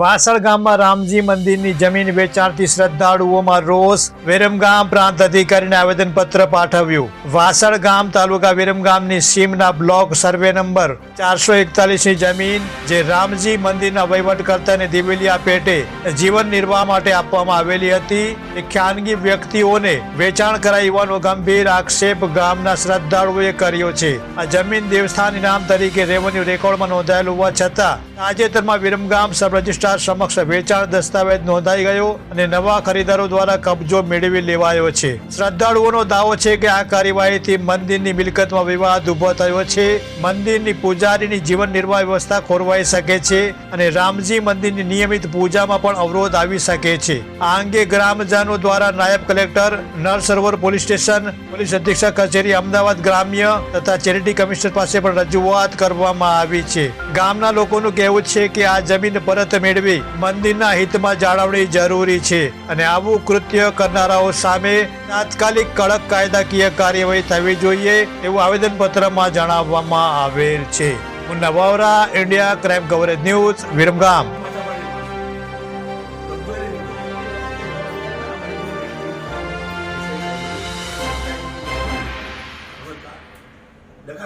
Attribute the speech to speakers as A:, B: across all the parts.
A: વાસળ ગામમાં રામજી મંદિરની જમીન વેચાણથી શ્રદ્ધાળુઓમાં રોષ. વિરમગામ પ્રાંત અધિકારીને આવેદનપત્ર પાઠવ્યું. વાસળ ગામ તાલુકા વિરમગામની સીમના બ્લોક સર્વે નંબર ચારસો એકતાલીસની જમીન જે રામજી મંદિરના વહીવટકર્તાને દિવેલિયા પેટે જીવન નિર્વાહ માટે આપવામાં આવેલી હતી. એ ખાનગી વ્યક્તિઓને વેચાણ કરાઈ હોવાનો ગંભીર આક્ષેપ ગામના શ્રદ્ધાળુઓએ કર્યો છે. આ જમીન દેવસ્થાન ઇનામ તરીકે રેવન્યુ રેકોર્ડમાં નોંધાયેલ હોવા છતાં તાજેતરમાં વિરમગામ સબ રજિસ્ટ્રાર સમક્ષ વેચાણ દસ્તાવેજ નોંધાઈ ગયો અને નવા ખરીદારો દ્વારા કબજો મેળવી લેવાયો છે. શ્રદ્ધાળુઓનો દાવો છે કે આ કાર્યવાહીથી મંદિરની મિલકતમાં વિવાદ ઊભો થયો છે. મંદિરની પૂજારીની જીવન નિર્વાહ વ્યવસ્થા ખોરવાઈ શકે છે અને રામજી મંદિરની નિયમિત પૂજામાં પણ અવરોધ આવી શકે છે. આ અંગે ગ્રામજનો દ્વારા નાયબ કલેક્ટર નર સરોવર પોલીસ સ્ટેશન, પોલીસ અધિક્ષક કચેરી, અમદાવાદ ગ્રામ્ય તથા ચેરિટી કમિશનર પાસે પણ રજૂઆત કરવામાં આવી છે. ગામના લોકોનું કહેવું છે કે આ જમીન પરત મેળવી મંદિરના હિતમાં જાળવણી જરૂરી છે અને આવું કૃત્ય કરનારાઓ સામે તાત્કાલિક કડક કાયદાકીય કાર્યવાહી થવી જોઈએ એવું આવેદનપત્રમાં જણાવવામાં આવેલ છે. હું Navavara India crime coverage news Viramgam.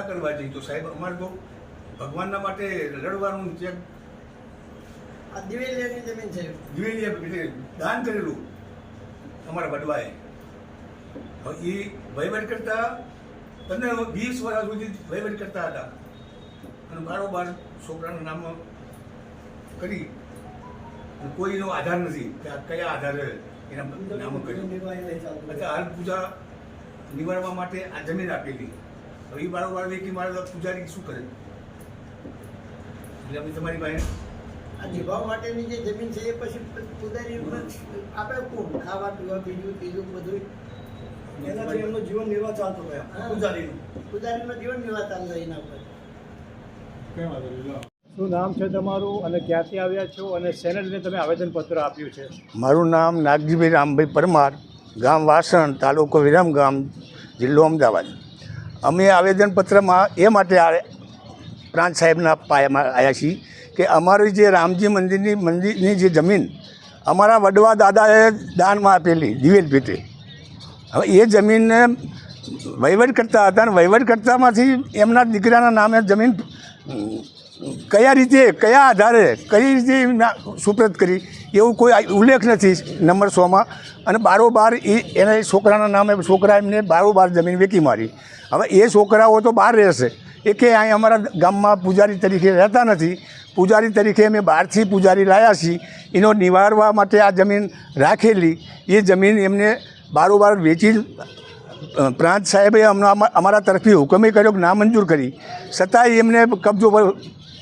B: કરવા જઈએ તો સાહેબ અમારે તો ભગવાનના માટે લડવાનું છે
C: આ દિવેલિયાની જમીન છે.
B: દિવેલિયા દાન કરેલું અમારા વડવાએ હવે એ વહીવટ કરતા પંદર વીસ વર્ષ સુધી વહીવટ કરતા હતા. અને બારોબાર છોકરાનું નામ કરી. કોઈનો આધાર નથી. કે આ કયા આધારે એના નામ કર્યું.
C: નહીં
B: હાલ પૂજા નિવારવા માટે આ જમીન આપેલી. હવે એ બારોબાર વ્યક્તિ મારે પૂજારી શું કરે? એટલે અમે તમારી પાસે
C: આ નિભાવ માટેની જે જમીન છે એ પછી પોતાની આપણે કોણ? ખાવા પીવા બીજું ત્રીજું બધું
D: એનાથી એમનો જીવન નિર્વાહ ચાલતો ગયો
C: હા.
D: પૂજારીનો.
C: પૂજારીનો જીવન નિર્વાહ ચાલતો એના ઉપર.
A: શું નામ છે તમારું અને ક્યાંથી આવ્યા છો? અને શેને લઈને તમે આવેદનપત્ર આપ્યું છે.
E: મારું નામ નાગજીભાઈ રામભાઈ પરમાર ગામ વાસણ તાલુકો વિરમગામ જિલ્લો અમદાવાદ. અમે આવેદનપત્રમાં એ માટે આ પ્રાંત સાહેબના પાયામાં આવ્યા છીએ કે અમારી જે રામજી મંદિરની મંદિરની જે જમીન, અમારા વડવા દાદાએ દાનમાં આપેલી દિવેલ પેટે હવે એ જમીનને વહીવટ કરતા હતા અને વહીવટ કરતામાંથી એમના દીકરાના નામે જમીન, કયા રીતે, કયા આધારે, કઈ રીતે સુપ્રત કરી, એવું કોઈ ઉલ્લેખ નથી નંબર સોમાં અને બારોબાર એ, એના છોકરાના નામે છોકરા એમને બારોબાર જમીન વેચી મારી. હવે એ છોકરાઓ તો બહાર રહેશે. એ કે અહીં અમારા ગામમાં પૂજારી તરીકે રહેતા નથી. પૂજારી તરીકે અમે બહારથી પૂજારી લાવ્યા છીએ. એનો નિવારવા માટે આ જમીન રાખેલી. એ જમીન એમને બારોબાર વેચી પ્રાંત સાહેબે હમણાં અમા- અમારા તરફથી હુકમે કર્યો કે નામંજૂર કરી. છતાંય એમને કબજો પર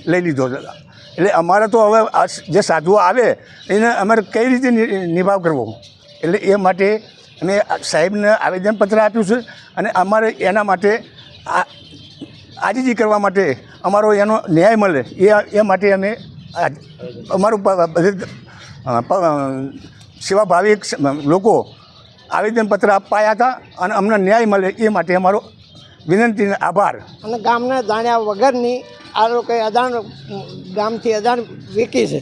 E: લઈ લીધો. એટલે અમારે તો હવે જે સાધુઓ આવે, એને અમારે કઈ રીતે નિભાવ કરવો? એટલે એ માટે અમે સાહેબને આવેદનપત્ર આપ્યું છે અને અમારે એના માટે આ આજીજી કરવા માટે અમારો એનો ન્યાય મળે. એ એ માટે અમે અમારું સેવાભાવી લોકો આવેદનપત્ર અપાયા હતા અને અમને ન્યાય મળે એ માટે અમારો વિનંતી આભાર.
C: અને ગામના જાણ્યા વગરની આ લોકોએ અજાણ, ગામથી અજાણ વેકી છે.